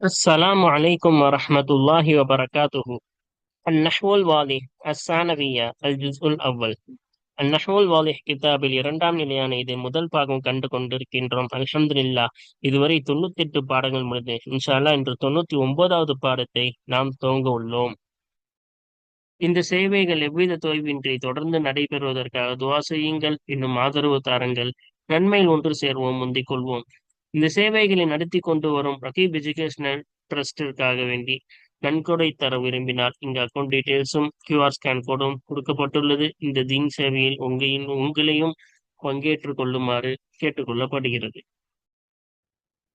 السلام عليكم ورحمة الله وبركاته النحو الواضح الثانوية الجزء الأول النحو الواضح கிதாபில் இரண்டாம் நிலையான இது முதல் பாகம் கண்டு கொண்டிருக்கின்றோம் அல்ஹம்துலில்லா இதுவரை தொண்ணூத்தி எட்டு பாடங்கள் முடிந்து இன்ஷா அல்லாஹ் இன்று தொண்ணூத்தி ஒன்பதாவது பாடத்தை நாம் துவங்க உள்ளோம் இந்த சேவைகள் எவ்வித தொய்வின்றி தொடர்ந்து நடைபெறுவதற்காக துவா செய்யுங்கள் இன்னும் ஆதரவு தாருங்கள் நன்மையில் ஒன்று சேர்வோம் முந்திக் கொள்வோம் இந்த சேவைகளை நடத்தி கொண்டு வரும் ரகீப் எஜுகேஷனல் ட்ரஸ்டிற்காக வேண்டி நன்கொடை தர விரும்பினால் இங்க அக்கௌண்ட் டீடைல்ஸும் கியூஆர் ஸ்கேன் கோடும் கொடுக்கப்பட்டுள்ளது. இந்த தீன் சேவையில் உங்களின் உங்களையும் பங்கேற்றுக் கொள்ளுமாறு கேட்டுக்கொள்ளப்படுகிறது.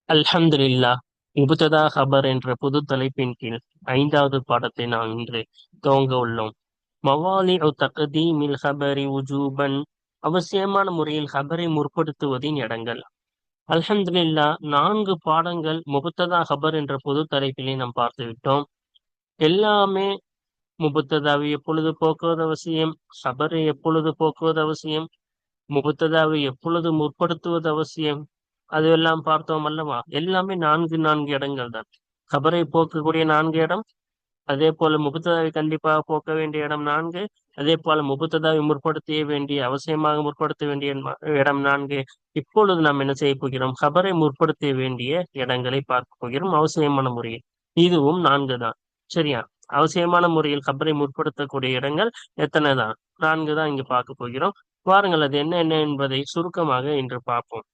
அல்ஹம்துல்லா முபுத்ததா ஹபர் என்ற புது தலைப்பின் கீழ் ஐந்தாவது பாடத்தை நாம் இன்று துவங்க உள்ளோம். மவாலி தகதீமில் ஹபரி உஜூபன் அவசியமான முறையில் ஹபரை முற்படுத்துவதின் இடங்கள் அல்ஹம்துலில்லா நான்கு பாடங்கள் முபுத்ததா ஹபர் என்ற பொது தலைப்பிலே நாம் பார்த்து விட்டோம் எல்லாமே முபுத்ததாவை எப்பொழுது போக்குவது அவசியம்? ஹபரை எப்பொழுது போக்குவது அவசியம்? முபுத்ததாவை எப்பொழுது முற்படுத்துவது அவசியம்? அதுவெல்லாம் பார்த்தோம் அல்லவா? எல்லாமே நான்கு நான்கு இடங்கள் தான் ஹபரை போக்கக்கூடிய நான்கு இடம் அதே போல முபத்ததாவை கண்டிப்பாக போக்க வேண்டிய இடம் நான்கு. அதே போல முபத்ததாவை முற்படுத்திய வேண்டிய அவசியமாக முற்படுத்த வேண்டிய இடம் நான்கு. இப்பொழுது நாம் என்ன செய்ய போகிறோம்? ஹபரை முற்படுத்த வேண்டிய இடங்களை பார்க்க போகிறோம். அவசியமான முறையில். இதுவும் நான்கு தான். சரியா? அவசியமான முறையில் ஹபரை முற்படுத்தக்கூடிய இடங்கள் எத்தனை தான்? நான்கு தான் இங்கு பார்க்க போகிறோம். பாருங்கள் அது என்ன என்ன என்பதை சுருக்கமாக இன்று பார்ப்போம்.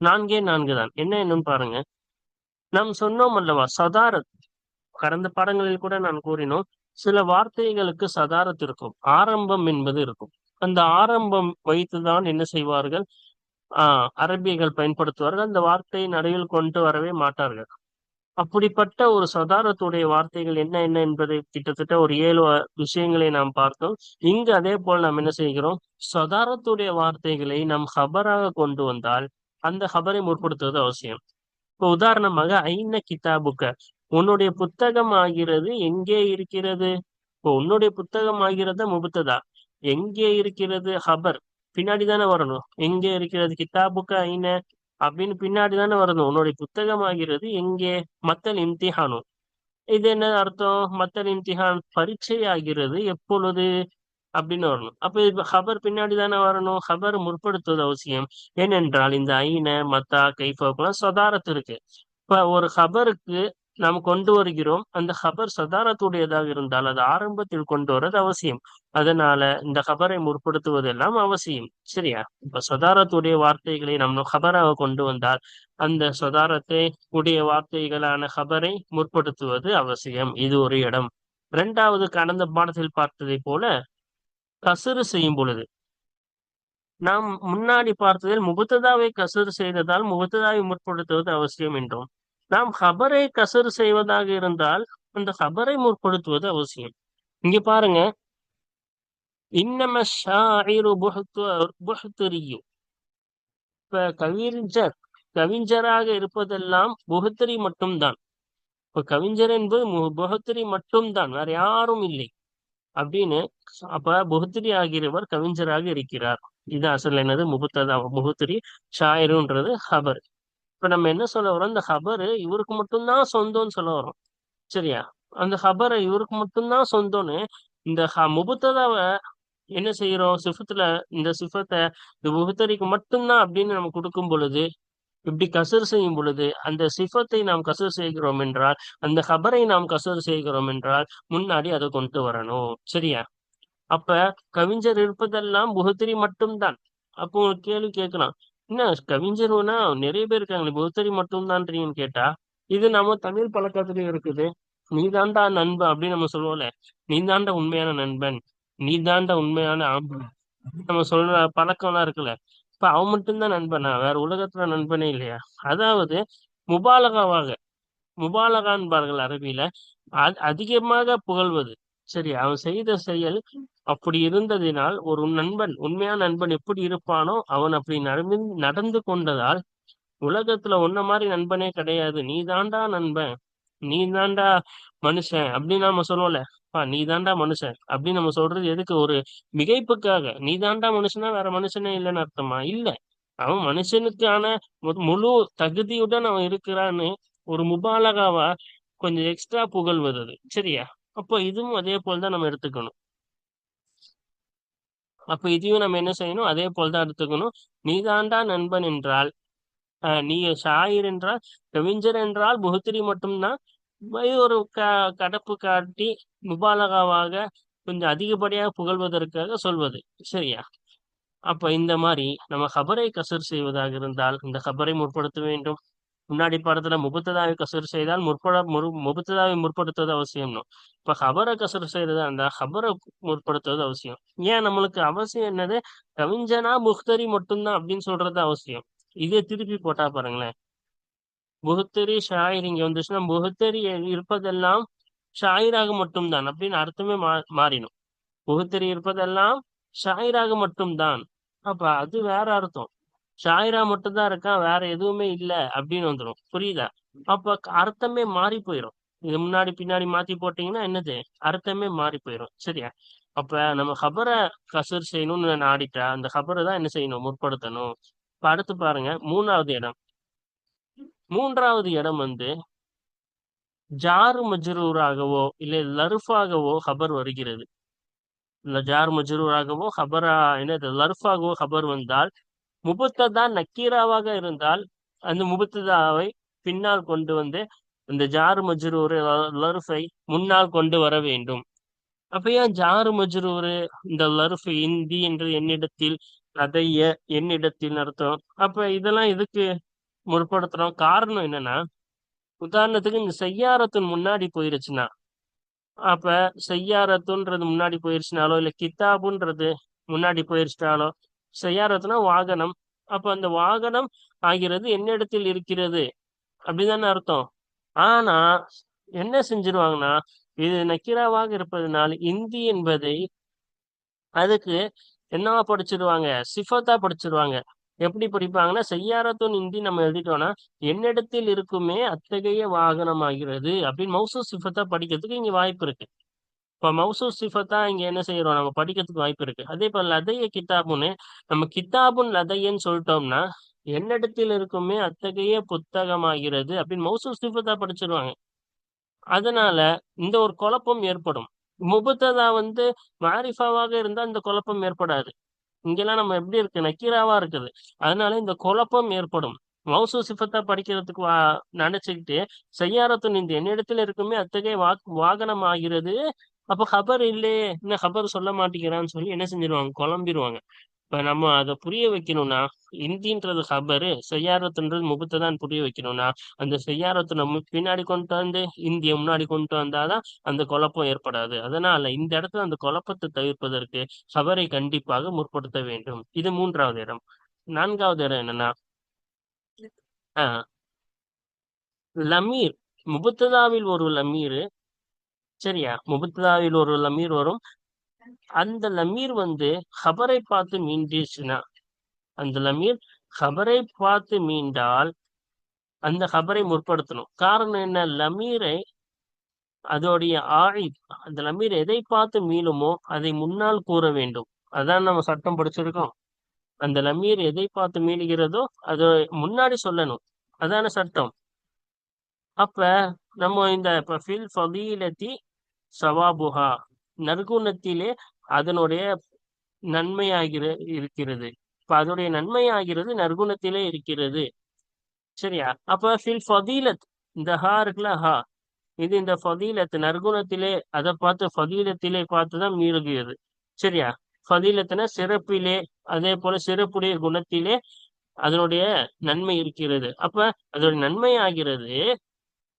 நான்கே நான்கு தான். என்ன என்னன்னு பாருங்க. நாம் சொன்னோம் அல்லவா சதாரத் கடந்த பாடங்களில் கூட நான் கூறினோம் சில வார்த்தைகளுக்கு சதாரத் இருக்கும் ஆரம்பம் என்பது இருக்கும். அந்த ஆரம்பம் வைத்துதான் என்ன செய்வார்கள்? ஆஹ் அரபியர்கள் பயன்படுத்துவார்கள் அந்த வார்த்தையை நடுவில் கொண்டு வரவே மாட்டார்கள். அப்படிப்பட்ட ஒரு சதாரத்துடைய வார்த்தைகள் என்ன என்ன என்பதை கிட்டத்தட்ட ஒரு ஏழு விஷயங்களை நாம் பார்த்தோம். இங்கு அதே போல் நாம் என்ன செய்கிறோம்? சதாரத்துடைய வார்த்தைகளை நாம் ஹபராக கொண்டு வந்தால் அந்த ஹபரை முற்படுத்துவது அவசியம். இப்போ உதாரணமாக ஐன கிதாபுக்க உன்னுடைய புத்தகம் ஆகிறது எங்கே இருக்கிறது? இப்போ உன்னுடைய புத்தகம் ஆகிறத முபுத்ததா? எங்கே இருக்கிறது? ஹபர். பின்னாடி தானே வரணும். எங்கே இருக்கிறது? கிதாபுக்கு ஐன அப்படின்னு பின்னாடி தானே வரணும். உன்னுடைய புத்தகம் ஆகிறது எங்கே? மத்தல் இம்திஹானும் இது என்ன அர்த்தம்? மத்தல் இம்திஹான் பரீட்சை ஆகிறது எப்பொழுது? அப்படின்னு வரணும். அப்ப இது ஹபர் பின்னாடி தானே வரணும். ஹபர் முற்படுத்துவது அவசியம். ஏனென்றால் இந்த ஐன மத்தா கைஃபோக்கெல்லாம் சொதாரத்து இருக்கு. இப்ப ஒரு ஹபருக்கு நாம் கொண்டு வருகிறோம். அந்த ஹபர் சதாரத்துடையதாக இருந்தால் அது ஆரம்பத்தில் கொண்டு வர்றது அவசியம். அதனால இந்த ஹபரை முற்படுத்துவதெல்லாம் அவசியம். சரியா? இப்ப சதாரத்துடைய வார்த்தைகளை நம்ம ஹபராக கொண்டு வந்தால் அந்த சதாரத்தை உடைய வார்த்தைகளான ஹபரை முற்படுத்துவது அவசியம். இது ஒரு இடம். இரண்டாவது கடந்த பாடத்தில் பார்த்ததை போல கசுறு செய்யும் பொழுது நாம் முன்னாடி பார்த்ததில் முகத்ததாவை கசுறு செய்ததால் முகத்ததாவை முற்படுத்துவது அவசியம் என்றோம். நாம் ஹபரை கசர் செய்வதாக இருந்தால் அந்த ஹபரை முற்படுத்துவது அவசியம். இங்க பாருங்க. இன்னம ஷாயிரு இப்ப கவிஞர் கவிஞராக இருப்பதெல்லாம் புகத்தரி மட்டும்தான். இப்ப கவிஞர் என்பது புகத்தரி மட்டும்தான் வேற யாரும் இல்லை. அப்படின்னு அப்ப புகத்திரி ஆகிறவர் கவிஞராக இருக்கிறார். இது அசல் என்னது? முகத்ததா முகத்திரி ஷாயிருன்றது ஹபர் இப்ப நம்ம என்ன சொல்ல வரோம்? இந்த ஹபரு இவருக்கு மட்டும்தான் சொந்தம்னு சொல்ல வரோம். சரியா? அந்த ஹபரை இவருக்கு மட்டும்தான் சொந்தம்னு இந்த முபுத்ததாவை என்ன செய்யறோம்? சிஃபத்துல இந்த சிஃபத்தை இந்த முபுத்தரிக்கு மட்டும்தான் அப்படின்னு நம்ம கொடுக்கும் பொழுது இப்படி கசர் செய்யும் பொழுது அந்த சிஃபத்தை நாம் கசர் செய்கிறோம் என்றால் அந்த ஹபரை நாம் கசர் செய்கிறோம் என்றால் முன்னாடி அதை கொண்டு வரணும். சரியா? அப்ப கவிஞர் இருப்பதெல்லாம் புகத்திரி மட்டும்தான். அப்போ உங்களுக்கு கேள்வி கேட்கலாம். என்ன கவிஞர்னா நிறைய பேர் இருக்காங்களே ஒருத்தரி மட்டும்தான்றீங்கன்னு கேட்டா இது நம்ம தமிழ் பழக்கத்துலயும் இருக்குது. நீ தாண்டா நண்பன் அப்படின்னு நம்ம சொல்லுவோம்ல. நீ தாண்டா உண்மையான நண்பன். நீ தாண்டா உண்மையான ஆம்பன் நம்ம சொல்ற பழக்கம்லாம் இருக்குல்ல. இப்ப அவன் மட்டும்தான் நண்பனா? வேற உலகத்துல நண்பனே இல்லையா? அதாவது முபாலகாவாக முபாலகான்பார்கள் அரபியில அதிகமாக புகழ்வது. சரி அவன் செய்த செயல் அப்படி இருந்ததினால் ஒரு நண்பன் உண்மையான நண்பன் எப்படி இருப்பானோ அவன் அப்படி நடந்து நடந்து கொண்டதால் உலகத்துல உன்ன மாதிரி நண்பனே கிடையாது. நீ தாண்டா நண்பன் நீ தாண்டா மனுஷன் அப்படின்னு நம்ம சொல்லுவோம்ல. நீ தாண்டா மனுஷன் அப்படின்னு நம்ம சொல்றது எதுக்கு? ஒரு மிகைப்புக்காக. நீ தாண்டா மனுஷனா வேற மனுஷனே இல்லைன்னு அர்த்தமா? இல்ல. அவன் மனுஷனுக்கான முழு தகுதியுடன் அவன் இருக்கிறான்னு ஒரு முபாலகாவா கொஞ்சம் எக்ஸ்ட்ரா புகழ்வது சரியா? அப்போ இதுவும் அதே போல் தான் நம்ம எடுத்துக்கணும். அப்ப இதையும் நம்ம என்ன செய்யணும்? அதே போல் தான் எடுத்துக்கணும். நீதாண்டா நண்பன் என்றால் நீ ஷாயிர் என்றால் கவிஞர் என்றால் புகுத்திரி மட்டும்தான் இது ஒரு க கடப்பு காட்டி முபாலகாவாக கொஞ்சம் அதிகப்படியாக புகழ்வதற்காக சொல்வது. சரியா? அப்ப இந்த மாதிரி நம்ம ஹபரை கசர் செய்வதாக இருந்தால் இந்த ஹபரை முற்படுத்த வேண்டும். முன்னாடி படத்துல முபத்ததாவை கசுறு செய்தால் முற்பட முரு முபத்ததாவை முற்படுத்துவது அவசியம்னு. இப்ப ஹபரை கசுறு செய்யறதா இருந்தா ஹபரை முற்படுத்துவது அவசியம். ஏன் நம்மளுக்கு அவசியம் என்னது? கவிஞனா முஹ்தரி மட்டும்தான் அப்படின்னு சொல்றது அவசியம். இதே திருப்பி போட்டா பாருங்களேன். புகுத்தரி ஷாயிர் இங்க வந்துச்சுன்னா புகுத்தரி இருப்பதெல்லாம் ஷாயிராக மட்டும்தான் அப்படின்னு அர்த்தமே மா மாறிடும். புகுத்தரி இருப்பதெல்லாம் ஷாயிராக மட்டும்தான். அப்ப அது வேற அர்த்தம். ஷாயிரா மட்டும்தான் இருக்கான் வேற எதுவுமே இல்லை அப்படின்னு வந்துடும் புரியுதா? அப்ப அர்த்தமே மாறி போயிடும் இது முன்னாடி பின்னாடி மாத்தி போட்டீங்கன்னா என்னது? அர்த்தமே மாறி போயிடும் சரியா? அப்ப நம்ம ஹபரை கசர் செய்யணும்னு நாடிட்டா அந்த ஹபரை தான் என்ன செய்யணும்? முற்படுத்தணும். இப்ப அடுத்து பாருங்க மூணாவது இடம். மூன்றாவது இடம் வந்து ஜாரு மஜ்ரூராகவோ இல்லை லருஃபாகவோ ஹபர் வருகிறது. இல்ல ஜார் மஜ்ரூராகவோ ஹபரா என்னது? லருஃபாகவோ ஹபர் வந்தால் முபத்ததா நக்கீராவாக இருந்தால் அந்த முபத்ததாவை பின்னால் கொண்டு வந்து இந்த ஜாரு மஜ்ரூரு லருஃபை முன்னால் கொண்டு வர வேண்டும். அப்ப ஏன் ஜாரு மஜ்ரூரு இந்த லருஃப் இந்தி என்று என்னிடத்தில் அதைய என்னிடத்தில் அர்த்தம் அப்ப இதெல்லாம் எதுக்கு முற்படுத்துறோம்? காரணம் என்னன்னா உதாரணத்துக்கு இந்த செய்யாரத்தின் முன்னாடி போயிருச்சுன்னா அப்ப செய்யாரத்துன்றது முன்னாடி போயிருச்சுனாலோ இல்ல கித்தாபுன்றது முன்னாடி போயிருச்சுனாலோ செய்யாரத்துனா வாகனம். அப்ப அந்த வாகனம் ஆகிறது என்னிடத்தில் இருக்கிறது? அப்படிதானே அர்த்தம். ஆனா என்ன செஞ்சிருவாங்கன்னா இது நக்கீராவாக இருப்பதனால் இந்தி என்பதை அதுக்கு என்னவா படிச்சிருவாங்க? சிஃபத்தா படிச்சிருவாங்க. எப்படி படிப்பாங்கன்னா செய்யாரத்துன் இந்தி நம்ம எழுதிட்டோம்னா என்னிடத்தில் இருக்குமே அத்தகைய வாகனம் ஆகிறது அப்படின்னு மௌசூ சிஃபத்தா படிக்கிறதுக்கு இங்க வாய்ப்பு இருக்கு. இப்ப மௌசூ சிஃபத்தா இங்க என்ன செய்யறோம் நம்ம படிக்கிறதுக்கு வாய்ப்பு இருக்கு. அதே போல லதைய கித்தாபுன்னு நம்ம கித்தாபுன் லதையன்னு சொல்லிட்டோம்னா என்னிடத்தில் இருக்குமே அத்தகைய புத்தகமாகிறது அப்படின்னு மௌசூ சிஃபத்தா படிச்சிருவாங்க. அதனால இந்த ஒரு குழப்பம் ஏற்படும். முபுத்ததா வந்து மாரிஃபாவாக இருந்தா இந்த குழப்பம் ஏற்படாது. இங்கெல்லாம் நம்ம எப்படி இருக்கு? நக்கீராவா இருக்குது. அதனால இந்த குழப்பம் ஏற்படும். மௌசு சிஃபத்தா படிக்கிறதுக்கு வா நினைச்சுக்கிட்டு செய்யாரத்துன் இந்த என்னிடத்துல இருக்குமே அத்தகைய வா வாகனம் ஆகிறது அப்ப ஹபர் இல்லையே இன்னும் ஹபர் சொல்ல மாட்டேங்கிறான்னு சொல்லி என்ன செஞ்சிருவாங்க? குழம்பிடுவாங்க இப்ப நம்ம அதை புரிய வைக்கணும்னா இந்தின்றது ஹபரு செய்யாரத்துன்றது முகத்தை புரிய வைக்கணும்னா அந்த செய்யாரத்தை நம்ம பின்னாடி கொண்டு வந்து இந்திய முன்னாடி கொண்டு வந்தாதான் அந்த குழப்பம் ஏற்படாது. அதனால இந்த இடத்துல அந்த குழப்பத்தை தவிர்ப்பதற்கு ஹபரை கண்டிப்பாக முற்படுத்த வேண்டும். இது மூன்றாவது இடம். நான்காவது இடம் என்னன்னா ஆஹ் லமீர். முபத்ததாவில் ஒரு லமீர் சரியா முபத்ததாவில் ஒரு லமீர் வரும். அந்த லமீர் வந்து ஹபரை பார்த்து மீண்டிச்சுன்னா அந்த லமீர் ஹபரை பார்த்து மீண்டால் அந்த ஹபரை முற்படுத்தணும். காரணம் என்ன? லமீரை அதோடைய ஆழி அந்த லமீர் எதை பார்த்து மீளுமோ அதை முன்னால் கூற வேண்டும். அதான் நம்ம சட்டம் படிச்சிருக்கோம். அந்த லமீர் எதை பார்த்து மீளுகிறதோ அது முன்னாடி சொல்லணும். அதான சட்டம். அப்ப நம்ம இந்த இப்ப ஃபில் சவாபுஹா. நற்குணத்திலே அதனுடைய நன்மையாகிற இருக்கிறது. இப்ப அதனுடைய நன்மையாகிறது நற்குணத்திலே இருக்கிறது. சரியா? அப்ப ஃபில் ஃபதீலத் இந்த ஹா இருக்குல்ல ஹா. இது இந்த ஃபதீலத் நற்குணத்திலே அதை பார்த்து ஃபதீலத்திலே பார்த்துதான் மீறுகிறது. சரியா? ஃபதீலத்தின சிறப்பிலே அதே போல சிறப்புடைய குணத்திலே அதனுடைய நன்மை இருக்கிறது. அப்ப அதோட நன்மை ஆகிறது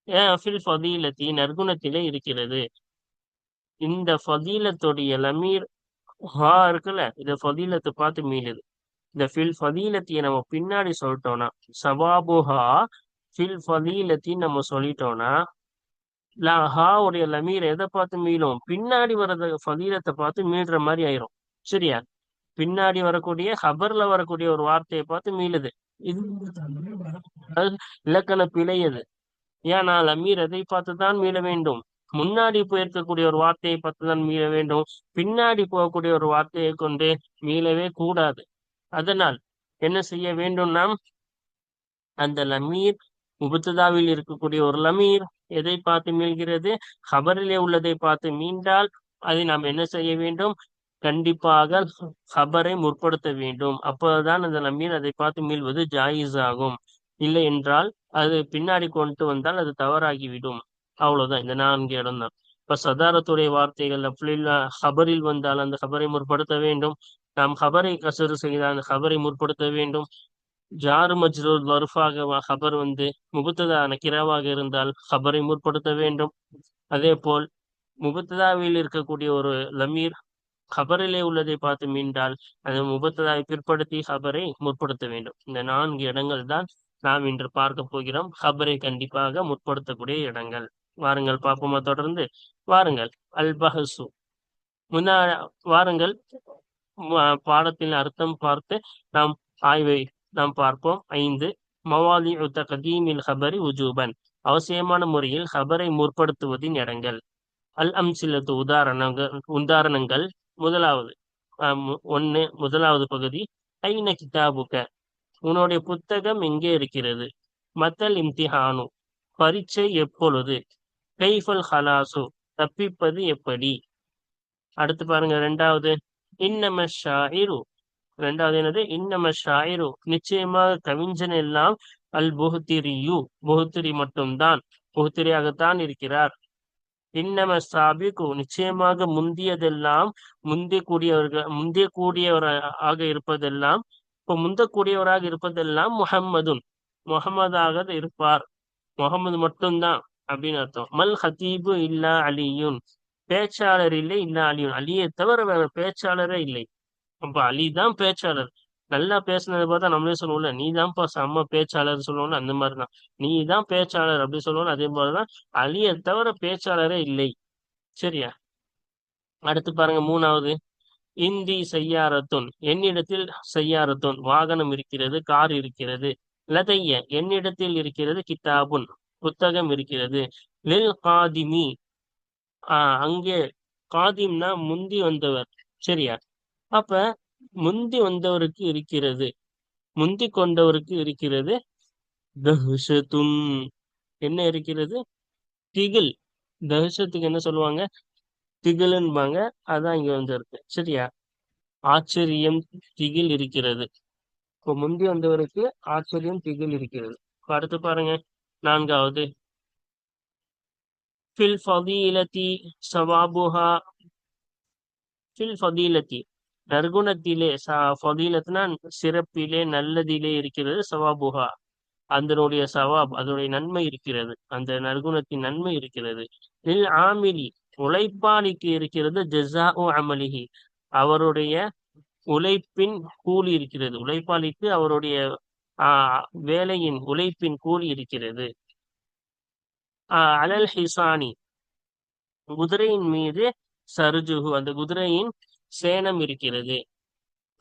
ஃபில் ஃபதீலத்தி நற்குணத்திலே இருக்கிறது. இந்த ஃபதீலத்துடைய லமீர் ஹா இருக்குல்ல இந்த ஃபதீலத்தை பார்த்து மீளுது. இந்த ஃபில் ஃபதீலத்தையை நம்ம பின்னாடி சொல்லிட்டோம்னா சவாபுஹா ஃபில் ஃபதீலத்தின்னு நம்ம சொல்லிட்டோம்னா ஹா உடைய லமீர் எதை பார்த்து மீளும்? பின்னாடி வர்றத ஃபதீலத்தை பார்த்து மீள்ற மாதிரி ஆயிரும். சரியா? பின்னாடி வரக்கூடிய ஹபர்ல வரக்கூடிய ஒரு வார்த்தையை பார்த்து மீளுது. இது இலக்கண பிழை அது. ஏன்னா லமீர் எதை பார்த்து தான் மீள வேண்டும்? முன்னாடி போயிருக்கக்கூடிய ஒரு வார்த்தையை பார்த்து தான் மீள வேண்டும். பின்னாடி போகக்கூடிய ஒரு வார்த்தையை கொண்டு மீளவே கூடாது. அதனால் என்ன செய்ய வேண்டும் நாம்? அந்த லமீர் முபத்ததாவில் இருக்கக்கூடிய ஒரு லமீர் எதை பார்த்து மீள்கிறது? ஹபரிலே உள்ளதை பார்த்து மீண்டால் அதை நாம் என்ன செய்ய வேண்டும்? கண்டிப்பாக ஹபரை முற்படுத்த வேண்டும். அப்போதுதான் அந்த லமீர் அதை பார்த்து மீள்வது ஜாயிஸ் ஆகும். இல்லை என்றால் அது பின்னாடி கொண்டு வந்தால் அது தவறாகிவிடும். அவ்வளவுதான். இந்த நான்கு இடம் தான். இப்ப சதாரத்துடைய வார்த்தைகள் அப்படில் ஹபரில் வந்தால் அந்த ஹபரை முற்படுத்த வேண்டும். நாம் ஹபரை கசரு செய்தால் அந்த ஹபரை முற்படுத்த வேண்டும். ஜாரு மஜ்ரூர் வருஃபாக ஹபர் வந்து முபத்ததா கிராவாக இருந்தால் ஹபரை முற்படுத்த வேண்டும். அதே போல் முபத்ததாவில் இருக்கக்கூடிய ஒரு லமீர் ஹபரிலே உள்ளதை பார்த்து மீண்டால் அது முபத்ததாவை பிற்படுத்தி ஹபரை முற்படுத்த வேண்டும். இந்த நான்கு இடங்கள் தான் நாம் இன்று பார்க்க போகிறோம். ஹபரை கண்டிப்பாக முற்படுத்தக்கூடிய இடங்கள். வாருங்கள் பார்ப்போமா தொடர்ந்து. வாருங்கள் அல் பஹசு முன்னா வாருங்கள். பாடத்தின் அர்த்தம் பார்த்து நாம் ஆய்வை நாம் பார்ப்போம். ஐந்து மவாலி கதீமில் ஹபரி உஜூபன். அவசியமான முறையில் ஹபரை முற்படுத்துவதின் இடங்கள் அல் அம்சிலத்து உதாரணங்கள் உதாரணங்கள் முதலாவது ஒன்று முதலாவது பகுதி. ஐன கிதாபுக்க உன்னுடைய புத்தகம் எங்கே இருக்கிறது? மத்தல் இம்திஹானு. பரீட்சை எப்பொழுது? கைஃபல் ஹலாசு தப்பிப்பது எப்படி? அடுத்து பாருங்க ரெண்டாவது. இன்னம ஷாயிரு. ரெண்டாவது என்னது? இன்னம ஷாயிரு. நிச்சயமாக கவிஞன் எல்லாம் அல் புஹுத்திரியு புஹுத்திரி மட்டும்தான். புஹுத்திரியாகத்தான் இருக்கிறார். இன்னம சாபிக்கு நிச்சயமாக முந்தியதெல்லாம் முந்திய கூடியவர்கள் முந்திய கூடியவராக இருப்பதெல்லாம் இப்போ முந்தக்கூடியவராக இருப்பதெல்லாம் முகம்மதுன் முகமதாக இருப்பார். முகமது மட்டும்தான். அப்படின்னு அர்த்தம். மல் ஹத்தீபு இல்லா அலியுன். பேச்சாளர் இல்லை இல்லா அலியுன். அலியை தவிர வேற பேச்சாளரே இல்லை. அப்ப அலி தான் பேச்சாளர். நல்லா பேசுனதை பார்த்தா நம்மளே சொல்லுவோம்ல நீ தான்ப்பா செம்ம பேச்சாளர் சொல்லுவோம்ல அந்த மாதிரிதான். நீ தான் பேச்சாளர் அப்படி சொல்லுவோம் அதே போலதான் அலியை தவிர பேச்சாளரே இல்லை. சரியா? அடுத்து பாருங்க மூணாவது. இந்தி செய்யாரத்துன். என்னிடத்தில் செய்யாரத்துன். வாகனம் இருக்கிறது கார் இருக்கிறது. லதைய. என்னிடத்தில் இருக்கிறது கிதாபுன் புத்தகம் இருக்கிறது. லில் காதிமி. ஆஹ் அங்கே காதிம்னா முந்தி வந்தவர். சரியா? அப்ப முந்தி வந்தவருக்கு இருக்கிறது. முந்தி கொண்டவருக்கு இருக்கிறது. தஹஷத்துன் என்ன இருக்கிறது? திகில். தஹஷத்துக்கு என்ன சொல்லுவாங்க? திகில்ன்பாங்க. அதான் இங்க வந்து இருக்கு சரியா? ஆச்சரியம் திகில் இருக்கிறது. இப்போ முந்தி வந்தவருக்கு ஆச்சரியம் திகில் இருக்கிறது. அடுத்து பாருங்க. நான்காவது. ஃபில் ஃபதீலதி சவாபுஹா ஃபில் ஃபதீலதி நற்குணத்திலே ஃபதீலத்னா சிறப்பிலே நல்லதிலே இருக்கிறது சவாபுஹா. அதனுடைய சவாப் அதனுடைய நன்மை இருக்கிறது. அந்த நற்குணத்தின் நன்மை இருக்கிறது. லில் ஆமிலி உழைப்பாளிக்கு இருக்கிறது ஜெசா அமலிஹி. அவருடைய உழைப்பின் கூலி இருக்கிறது. உழைப்பாளிக்கு அவருடைய வேலையின் உழைப்பின் கூலி இருக்கிறது. அலல் ஹிசானி. குதிரையின் மீது சருஜுகு அந்த குதிரையின் சேனம் இருக்கிறது.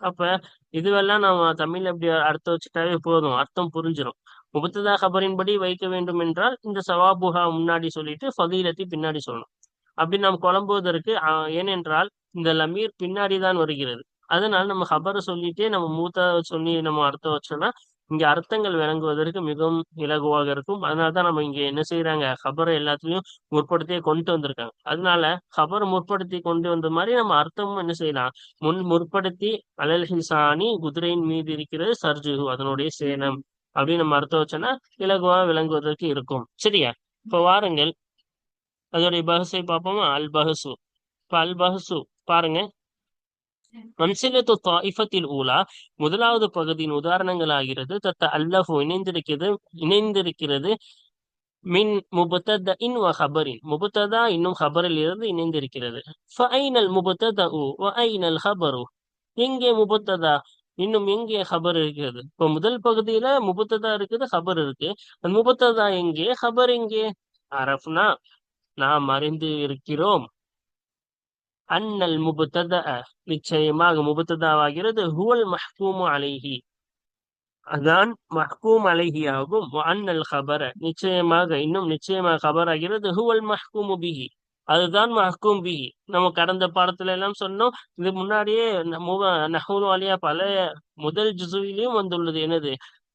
அப்ப இதுவெல்லாம் நம்ம தமிழ் அப்படி அர்த்தம் வச்சுட்டாவே போதும் அர்த்தம் புரிஞ்சிடும் முபத்ததா படி வைக்க வேண்டும் என்றால் இந்த சவாபுகா முன்னாடி சொல்லிட்டு ஃபதீலத்தை பின்னாடி சொல்லணும். அப்படி நாம் குழம்புவதற்கு ஏனென்றால் இந்த லமீர் பின்னாடி தான் வருகிறது. அதனால நம்ம ஹபரை சொல்லிட்டே நம்ம மூத்த சொல்லி நம்ம அர்த்தம் வச்சோம்னா இங்க அர்த்தங்கள் விளங்குவதற்கு மிகவும் இலகுவாக இருக்கும். அதனாலதான் நம்ம இங்க என்ன செய்யறாங்க ஹபரை எல்லாத்தையும் முற்படுத்தியே கொண்டு வந்திருக்காங்க. அதனால ஹபர் முற்படுத்தி கொண்டு வந்த மாதிரி நம்ம அர்த்தமும் என்ன செய்யலாம்? முன் முற்படுத்தி அலல்ஹிசானி குதிரையின் மீது இருக்கிறது சர்ஜு அதனுடைய சேனம் அப்படின்னு நம்ம அர்த்தம் வச்சோன்னா இலகுவா விளங்குவதற்கு இருக்கும். சரியா? இப்ப வாருங்கள். அதோடைய பகசை பார்ப்போமா? அல் பகசு இப்ப அல் பகசு பாருங்க. அம்சிலத்து தாயிஃபத்தில் ஊலா முதலாவது பகுதியின் உதாரணங்கள் ஆகிறது தத்த அல்லஹு இணைந்திருக்கிறது இணைந்திருக்கிறது மின் முபத்தத இன் வ ஹபரின் முபத்ததா இன்னும் ஹபரில் இருந்து இணைந்திருக்கிறது ஃபைனல் முபத்தத உ வ ஐனல் ஹபரு எங்கே முபத்ததா இன்னும் எங்கே ஹபர் இருக்கிறது இப்போ முதல் பகுதியில முபத்ததா இருக்குது ஹபர் இருக்கு அந்த முபத்ததா எங்கே ஹபர் எங்கே அரஃப்னா நாம் அறிந்து இருக்கிறோம் அன்னல் முபுத்தத நிச்சயமாக முபுத்ததாவாகிறது. ஹுவல் மஹ்கூமு அலைஹி அதான் மஹ்கூம் அலைஹி ஆகும் அன்னல் ஹபர நிச்சயமாக இன்னும் நிச்சயமாக ஹபர் ஆகிறது ஹுவல் மஹ்கூமு பிஹி அதுதான் மஹ்கூம் பிஹி நம்ம கடந்த பாடத்துல எல்லாம் சொன்னோம். இது முன்னாடியே நஹூல் அலியா பல முதல் ஜுசுவிலையும் வந்துள்ளது. என்னது?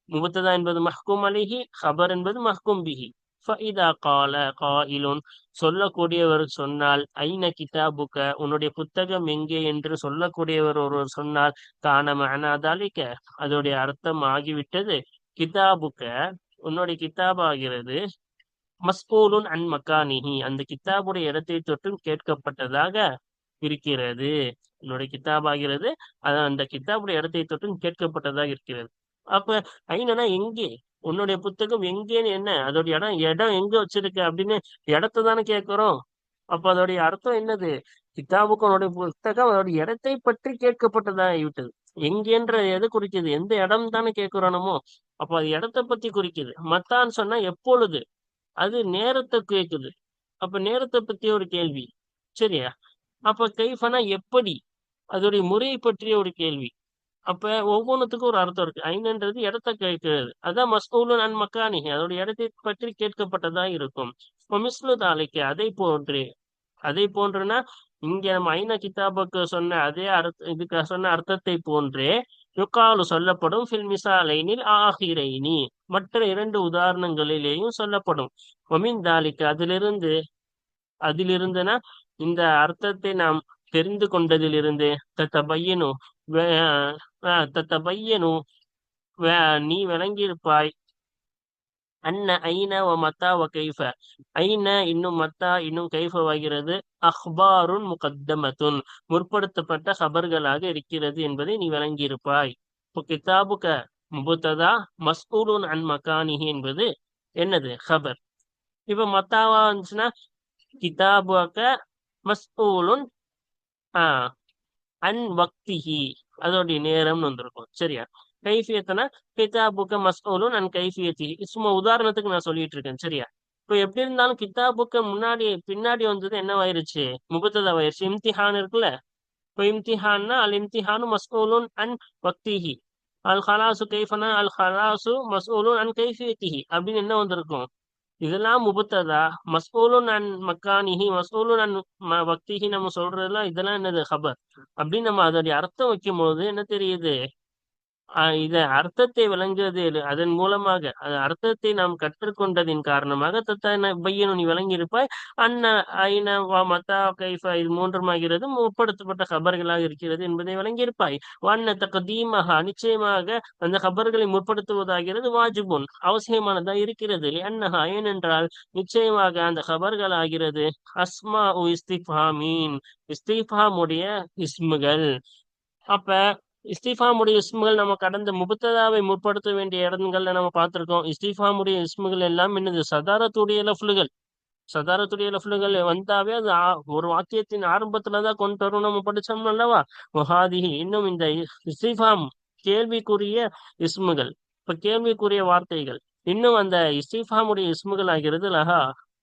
முபத்ததா என்பது மஹ்கூம் அலிஹி ஹபர் என்பது மஹ்கூம் பிஹி ஃபைதா கால காயிலுன் சொல்லக்கூடியவர் சொன்னால் ஐன கிதாபுக்க உன்னுடைய புத்தகம் எங்கே? என்று சொல்லக்கூடியவர் ஒருவர் சொன்னால் காண மனாதாலிக்க அதோடைய அர்த்தம் ஆகிவிட்டது. கிதாபுக்க? உன்னுடைய கிதாபாகிறது. மஸ்கூலுன் அன் மக்கானிஹி அந்த கித்தாபுடைய இடத்தை தொட்டும் கேட்கப்பட்டதாக இருக்கிறது. உன்னுடைய கித்தாபாகிறது அந்த கித்தாபுடைய இடத்தை தொட்டும் கேட்கப்பட்டதாக இருக்கிறது. அப்ப ஐநனா எங்கே? உன்னுடைய புத்தகம் எங்கேன்னு என்ன? அதோட இடம் இடம் எங்க வச்சிருக்க அப்படின்னு இடத்த தானே கேட்கிறோம். அப்ப அதோடைய அர்த்தம் என்னது? கித்தாபுக்கு உன்னுடைய புத்தகம் அதோட இடத்தை பற்றி கேட்கப்பட்டதாகிவிட்டது எங்கேன்ற எது குறிக்குது? எந்த இடம் தானே கேட்கிறோனமோ அப்ப அது இடத்தை பத்தி குறிக்குது. மத்தான்னு சொன்னா எப்பொழுது? அது நேரத்தை கேட்குது. அப்ப நேரத்தை பத்தி ஒரு கேள்வி. சரியா? அப்ப கைஃபனா எப்படி? அதோடைய முறையை பற்றிய ஒரு கேள்வி. அப்ப ஒவ்வொன்றுத்துக்கும் ஒரு அர்த்தம் இருக்கு. ஐநன்றது இடத்தை கேட்கிறது. அதான் மஸ்கூலு அன் மக்கானி அதோடைய இடத்தை பற்றி கேட்கப்பட்டதா இருக்கும். மிஸ்லு தாலைக்கு அதை போன்று அதை போன்றுனா இங்க நம்ம ஐநா கிதாபுக்கு சொன்ன அதே அர்த்த இதுக்கு சொன்ன அர்த்தத்தை போன்றே யுக்காலு சொல்லப்படும். ஃபில்மிசாலைனில் ஆஹிரைனி. மற்ற இரண்டு உதாரணங்களிலேயும் சொல்லப்படும். ஒமின் தாலிக்கு அதிலிருந்து அதிலிருந்துனா இந்த அர்த்தத்தை நாம் தெரிந்து கொண்டதிலிருந்து தத்த பையனு தத்த பையனு நீ விளங்கியிருப்பாய். அன்ன ஐன வ மத்தா வ கைஃப. ஐன இன்னும் மத்தா இன்னும் கைஃபவாகிறது. அஹ்பாருன் முகத்தமத்துன். முற்படுத்தப்பட்ட ஹபர்களாக இருக்கிறது என்பதை நீ விளங்கியிருப்பாய். இப்போ கிதாபுக முபுத்ததா? மஸ்கூலுன் அன் மக்கானிஹி என்பது என்னது? ஹபர் இப்ப மத்தாவா வந்துச்சுன்னா கிதாபுக மஸ்கூலுன் ஆஹ் அன் வக்திஹி. அதோடைய நேரம்னு வந்திருக்கும். சரியா? கைஃபியத்தனா கிதாபுக்க மஸ்கூலும் நான் கைஃபியத்தி. சும்மா உதாரணத்துக்கு நான் சொல்லிட்டு இருக்கேன் சரியா? இப்போ எப்படி இருந்தாலும் கிதாபுக்க முன்னாடி பின்னாடி வந்தது என்னவாயிருச்சு? முகத்ததாவாயிருச்சு. இம்திஹான் இருக்குல்ல? இப்போ இம்திஹான்னா அல் இம்திஹானு மஸ்கூலுன் அன் வக்திஹி. அல் ஹலாசு கைஃபனா? Al ஹலாசு மஸ்கூலும் an கைஃபியத்திஹி. அப்படின்னு என்ன வந்திருக்கும்? இதெல்லாம் முபத்ததா மசூலு நன் மக்கானிஹி மசூலு நன் வக்திஹி நம்ம சொல்றதெல்லாம் இதெல்லாம் என்னது? ஹபர். அப்படின்னு நம்ம அதோடைய அர்த்தம் வைக்கும் பொழுது என்ன தெரியுது? இத அர்த்தத்தை விளங்குவது அதன் மூலமாக அர்த்தத்தை நாம் கற்றுக்கொண்டதின் காரணமாக தத்த பையனு நீ விளங்கியிருப்பாய். அன்ன ஐன வா மத்தா கைஃபா இது மூன்றுமாகிறது முற்படுத்தப்பட்ட ஹபர்களாக இருக்கிறது என்பதை விளங்கியிருப்பாய். வண்ண தக்க தீமகா நிச்சயமாக அந்த ஹபர்களை முற்படுத்துவதாகிறது வாஜிபுன். அவசியமானதா இருக்கிறது. அண்ணஹா ஏனென்றால் நிச்சயமாக அந்த ஹபர்கள் ஆகிறது அஸ்மா உ இஸ்திஃபாமீன் இஸ்திஃபாமுடைய இஸ்முகள். அப்ப இஸ்திஃபாமுடைய இஸ்முகள் நம்ம கடந்த முபத்ததாவை முற்படுத்த வேண்டிய இடங்கள்ல நம்ம பார்த்திருக்கோம். இஸ்திஃபாமுடைய இஸ்முகள் எல்லாம் என்னது? சதாரத்துடைய லஃப்லுகள். சதாரத்துடைய லஃப்லுகள் வந்தாவே அது ஒரு வாக்கியத்தின் ஆரம்பத்துலதான் கொண்டு வரும் நம்ம படிச்சோம் அல்லவா? முகாதிகி இன்னும் இந்த இஸ்திஃபாம் கேள்விக்குரிய இஸ்முகள். இப்ப கேள்விக்குரிய வார்த்தைகள். இன்னும் அந்த இஸ்திஃபாமுடைய இஸ்முகள் ஆகிறது லஹா.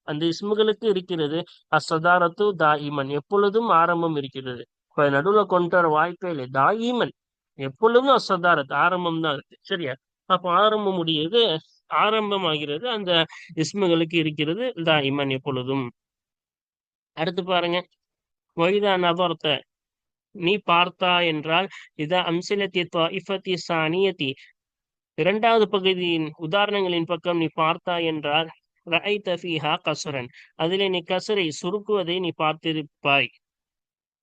அந்த இஸ்முகளுக்கு இருக்கிறது அசதாரத்து தாயிமன் எப்பொழுதும் ஆரம்பம் இருக்கிறது. இப்ப நடுவுல கொண்டு வர வாய்ப்பே இல்லை. தாயிமன் எப்பொழுதும் அசதாரத் ஆரம்பம் தான் இருக்கு. சரியா? அப்போ ஆரம்பம் முடியுது ஆரம்பமாகிறது அந்த இஸ்முகளுக்கு இருக்கிறது தாயிமன் எப்பொழுதும். அடுத்து பாருங்க. வைதா நபர்த்த நீ பார்த்தா என்றால் இதா அம்சிலத்தி இஃபத்தி சானியத்தி. இரண்டாவது பகுதியின் உதாரணங்களின் பக்கம் நீ பார்த்தா என்றால் ரஐ தஃபீஹா கசுரன். அதிலே நீ கசரை சுருக்குவதை நீ பார்த்திருப்பாய்.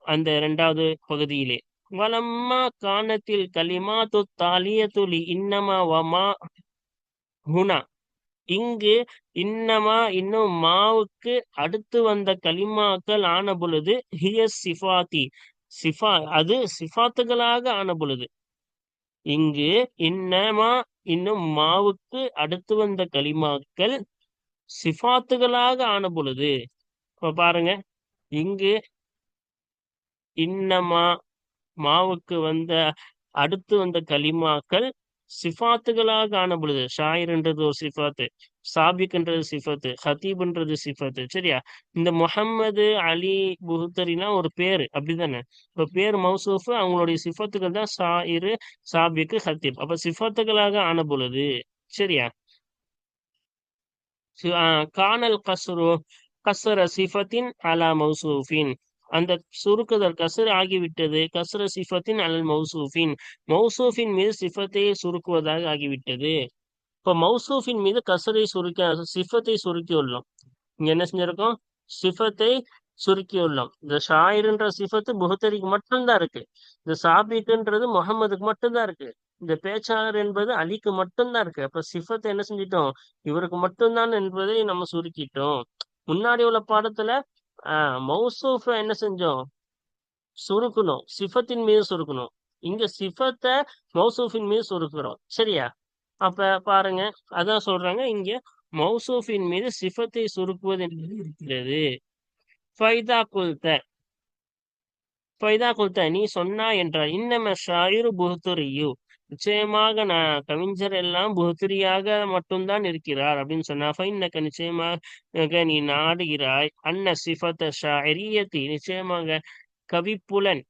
அந்த இரண்டாவது பகுதியிலே. வலம்மா காணத்தில் கலிமாத்து தாலியத்துலி இன்னமா வமா ஹுனா இங்கு இன்னமா இன்னும் மாவுக்கு அடுத்து வந்த கலிமாக்கள் ஆன பொழுது ஹிய சிஃபாத்தி சிஃபா அது சிஃபாத்துகளாக ஆன பொழுது. இங்கு இன்னமா இன்னும் மாவுக்கு அடுத்து வந்த கலிமாக்கள் சிஃபாத்துகளாக ஆன பொழுது. இப்ப பாருங்க. இங்கு இன்னமா மாவுக்கு வந்த அடுத்து வந்த கலிமாக்கள் சிஃபாத்துகளாக ஆன பொழுது ஷாயிர்ன்றது ஒரு சிஃபாத்து சாபிக்ன்றது சிஃபத்து ஹத்தீப்ன்றது சிஃபத்து சரியா? இந்த முகம்மது அலி புஹுத்தரினா ஒரு பேரு அப்படிதானே? இப்ப பேர் மௌசூஃபு அவங்களுடைய சிஃபத்துகள் தான் ஷாயிரு சாபிக்கு ஹத்தீப் அப்ப சிஃபத்துகளாக ஆன பொழுது சரியா கானல் கசரு கசர சிஃபத்தின் அலா மௌசூஃபின். அந்த சுருக்குதல் கசர் ஆகிவிட்டது. கசர சிஃபத்தின் அலல் மௌசூஃபின். மௌசூஃபின் மீது சிஃபத்தை சுருக்குவதாக ஆகிவிட்டது. இப்போ மௌசூஃபின் மீது கசரை சுருக்க சிஃபத்தை சுருக்கியுள்ளோம் இங்க என்ன செஞ்சிருக்கோம்? சிஃபத்தை சுருக்கியுள்ளோம் இந்த ஷாயிருன்ற சிஃபத்து புகத்தரிக்கு மட்டும்தான் இருக்கு. இந்த சாபிக்குன்றது முகமதுக்கு மட்டும்தான் இருக்கு. இந்த பேச்சாளர் என்பது அலிக்கு மட்டும்தான் இருக்கு. அப்ப சிஃபத்தை என்ன செஞ்சிட்டோம்? இவருக்கு மட்டும்தான் என்பதை நம்ம சுருக்கிட்டோம். முன்னாடி உள்ள பாடத்துல மௌசூஃப என்ன செஞ்சோம்? சுருக்கணும். சிஃபத்தின் மீது சுருக்கணும். இங்க சிஃபத்தை மௌசூஃபின் மீது சுருக்குறோம். சரியா? அப்ப பாருங்க. அதான் சொல்றாங்க. இங்க மௌசூஃபின் மீது சிஃபத்தை சுருக்குவது என்பது இருக்கிறது. ஃபைதா குல்த. ஃபைதா குல்த நீ சொன்னா என்றால் இன்னம ஷாயிரு புஹ்துரியு. நிச்சயமாக நான் கவிஞர் எல்லாம் புஹ்துரியாக மட்டும்தான் இருக்கிறார் அப்படின்னு சொன்னா நிச்சயமாக நீ நாடுகிறாய். அன்ன சிஃபத்த ஷாயிரியத்தி நிச்சயமாக கவிப்புலன்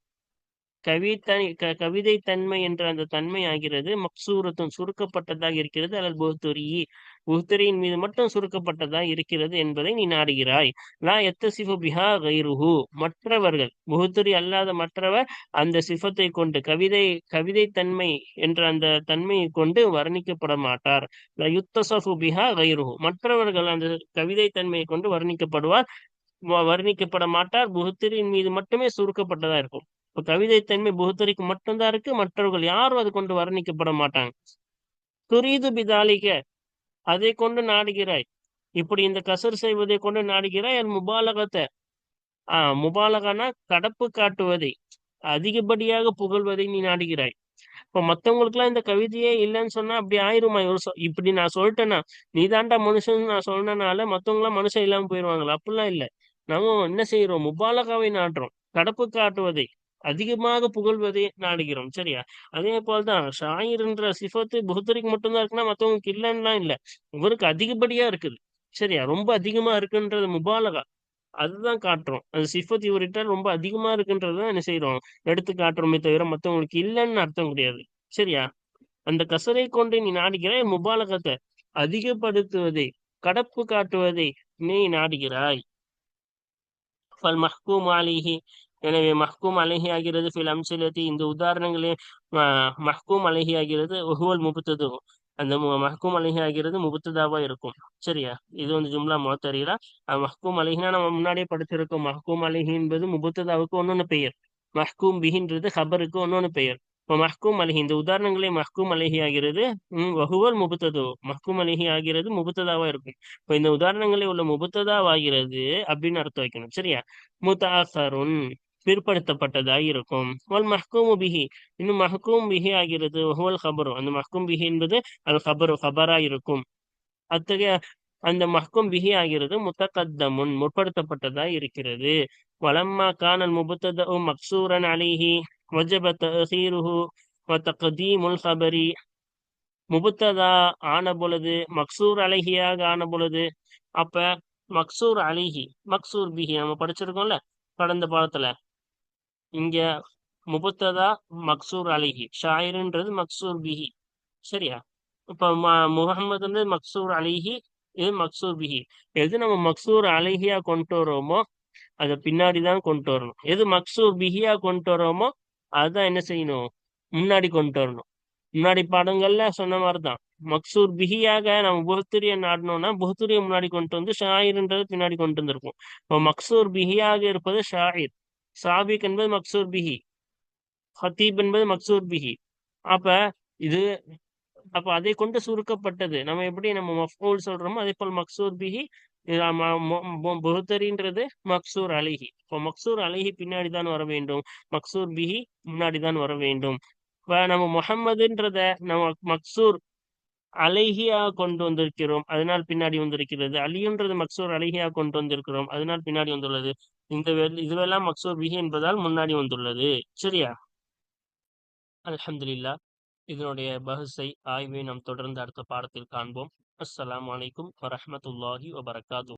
கவித்தனி க கவிதை தன்மை என்ற அந்த தன்மை ஆகிறது. மக்சூரத்தும் சுருக்கப்பட்டதாக இருக்கிறது. அல்லது புஹ்துரி புஹ்துரியின் மீது மட்டும் சுருக்கப்பட்டதாக இருக்கிறது என்பதை நீ நாடுகிறாய். லா எத்த சிஃபு பிஹா கைருஹு மற்றவர்கள் புஹ்துரி அல்லாத மற்றவர் அந்த சிஃபத்தை கொண்டு கவிதை கவிதை தன்மை என்ற அந்த தன்மையை கொண்டு வர்ணிக்கப்பட மாட்டார். யுத்த யுத்தசஃபு பிஹா கைருஹு மற்றவர்கள் அந்த கவிதை தன்மையை கொண்டு வர்ணிக்கப்படுவார் வர்ணிக்கப்பட மாட்டார். புகுத்தரின் மீது மட்டுமே சுருக்கப்பட்டதா இருக்கும். இப்ப கவிதை தன்மை புகுத்தரிக்கு மட்டும்தான் இருக்கு மற்றவர்கள் யாரும் அது கொண்டு வர்ணிக்கப்பட மாட்டாங்க. துரிது பிதாலிக அதை கொண்டு நாடுகிறாய். இப்படி இந்த கசர் செய்வதை கொண்டு நாடுகிறாய் அது முபாலகத்தை. ஆஹ் முபாலகனா கடப்பு காட்டுவதை அதிகப்படியாக புகழ்வதை நீ நாடுகிறாய். இப்ப மத்தவங்களுக்கு எல்லாம் இந்த கவிதையே இல்லைன்னு சொன்னா அப்படி ஆயிருமா? இப்படி நான் சொல்லிட்டேன்னா நீ தாண்டா மனுஷன் நான் சொன்னனால மத்தவங்களாம் மனுஷன் இல்லாம போயிருவாங்களா? அப்படிலாம் இல்ல. நம்ம என்ன செய்யறோம்? முபாலகாவை நாடுறோம். கடப்பு காட்டுவதை. அதிகமாக புகழ்வதை நாடுகிறோம். சரியா? அதே போல்தான் ஷாயிர்ன்ற சிஃபத்து புகத்தரிக்கு மட்டும்தான் இருக்குன்னா மத்தவங்களுக்கு இல்லைன்னா இல்ல. இவருக்கு அதிகப்படியா இருக்குது. சரியா? ரொம்ப அதிகமா இருக்குன்றது முபாலகா. அதுதான் காட்டுறோம். அது சிஃபத் இவர்கிட்ட ரொம்ப அதிகமா இருக்குன்றதுதான் என்ன செய்யறோம் எடுத்து காட்டுறோமே தவிர மத்தவங்களுக்கு இல்லைன்னு அர்த்தம் கிடையாது. சரியா? அந்த கசரை கொண்டு நீ நாடுகிறாய் முபாலகத்தை அதிகப்படுத்துவதை கடப்பு காட்டுவதை நீ நாடுகிறாய். ஃபல் மஹ்கூம் அலிஹி எனவே மஹ்கூம் அலஹி ஆகிறது ஃபில் அம்சிலத்தி. இந்த உதாரணங்களே மஹ்கூம் அலஹி ஆகிறது ஒஹுவல் முபுத்தது அந்த மஹ்கூம் அலஹி ஆகிறது முபுத்ததாவா இருக்கும். சரியா? இது வந்து ஜும்லா மோத்தரீரா மஹ்கூம் அழகினா நம்ம முன்னாடியே படிச்சிருக்கோம். மஹ்கூம் அலஹி என்பது முபத்ததாவுக்கு ஒன்னொன்னு பெயர். மஹ்கூம் பிஹின்றது ஹபருக்கு ஒன்னொன்னு பெயர். இப்போ மஹ்கூம் அலஹி இந்த உதாரணங்களே மஹ்கூம் அலஹி ஆகிறது வகுவல் முபுத்ததோ மஹ்கூம் அலஹி ஆகிறது முபத்ததாவா இருக்கும். இப்போ இந்த உதாரணங்களே உள்ள முபுத்ததாவாகிறது அப்படின்னு அர்த்தம் வைக்கணும். சரியா? முத்தாசருன் பிற்படுத்தப்பட்டதாய் இருக்கும். வல் மஹ்கூம் பிஹி. இன்னும் மஹ்கூம் பிஹி ஆகிறது ஹுவல் ஹபரு அந்த மஹ்கூம் பிஹி என்பது அல் ஹபரு ஹபரா இருக்கும். அத்தகைய அந்த மஹ்கும் பிஹி ஆகிறது முத்தகத்தமுன் முற்படுத்தப்பட்டதா இருக்கிறது. வலம்மா கானல் முபத்தத மக்சூரன் அலிஹி வஜப தஹீருஹு வ தக்தீமுல் ஹபரி முபுத்ததா ஆன பொழுது மக்சூர் அழகியாக ஆன பொழுது அப்ப மக்சூர் அலிஹி மக்சூர் பிஹி நம்ம படிச்சிருக்கோம்ல கடந்த பாடத்துல. இங்க முபத்ததா மக்சூர் அலிஹி ஷாயிருன்றது மக்சூர் பிஹி. சரியா? இப்ப வந்து மக்சூர் அலிஹி இது மக்சூர் பிஹி. எது நம்ம மக்சூர் அலிஹியா கொண்டு வரோமோ அதை பின்னாடி தான் கொண்டு வரணும். எது மக்சூர் பிஹியா கொண்டு வரோமோ அதுதான் என்ன செய்யணும்? முன்னாடி கொண்டு வரணும். முன்னாடி பாடங்கள்ல சொன்ன மாதிரிதான். மக்சூர் பிஹியாக நம்ம புகத்துரிய நாடணும்னா புகத்துரிய முன்னாடி கொண்டு வந்து ஷாயிருன்றது பின்னாடி கொண்டு வந்திருக்கும். இப்போ மக்சூர் பிஹியாக இருப்பது ஷாயிர். சாபிக் என்பது மக்சூர் பிஹி. ஹத்தீப் என்பது மக்சூர் பிஹி. அப்ப இது அப்ப அதை கொண்டு சுருக்கப்பட்டது. நம்ம எப்படி நம்ம மஃபூல் சொல்றோமோ அதே போல் மக்சூர் பிஹி புகுத்தரின்றது மக்சூர் அலிஹி இப்போ மக்சூர் அலிஹி பின்னாடி தான் வர வேண்டும். மக்சூர் பிஹி முன்னாடி தான் வர வேண்டும். இப்ப நம்ம முகம்மதுன்றத நம்ம மக்சூர் அலைஹியா கொண்டு வந்திருக்கிறோம். அதனால் பின்னாடி வந்திருக்கிறது. அலின்றது மக்சூர் அலைஹியா கொண்டு வந்திருக்கிறோம். அதனால் பின்னாடி வந்துள்ளது. இந்த இதுவெல்லாம் மக்சூர் பிஹி என்பதால் முன்னாடி வந்துள்ளது. சரியா? அலமதுல்லா இதனுடைய பஹஸை ஆய்வை நாம் தொடர்ந்து அடுத்த பாடத்தில் காண்போம். அஸ்லாம் அலைக்கும் வரமத்துல்லாஹி வபரகாத்து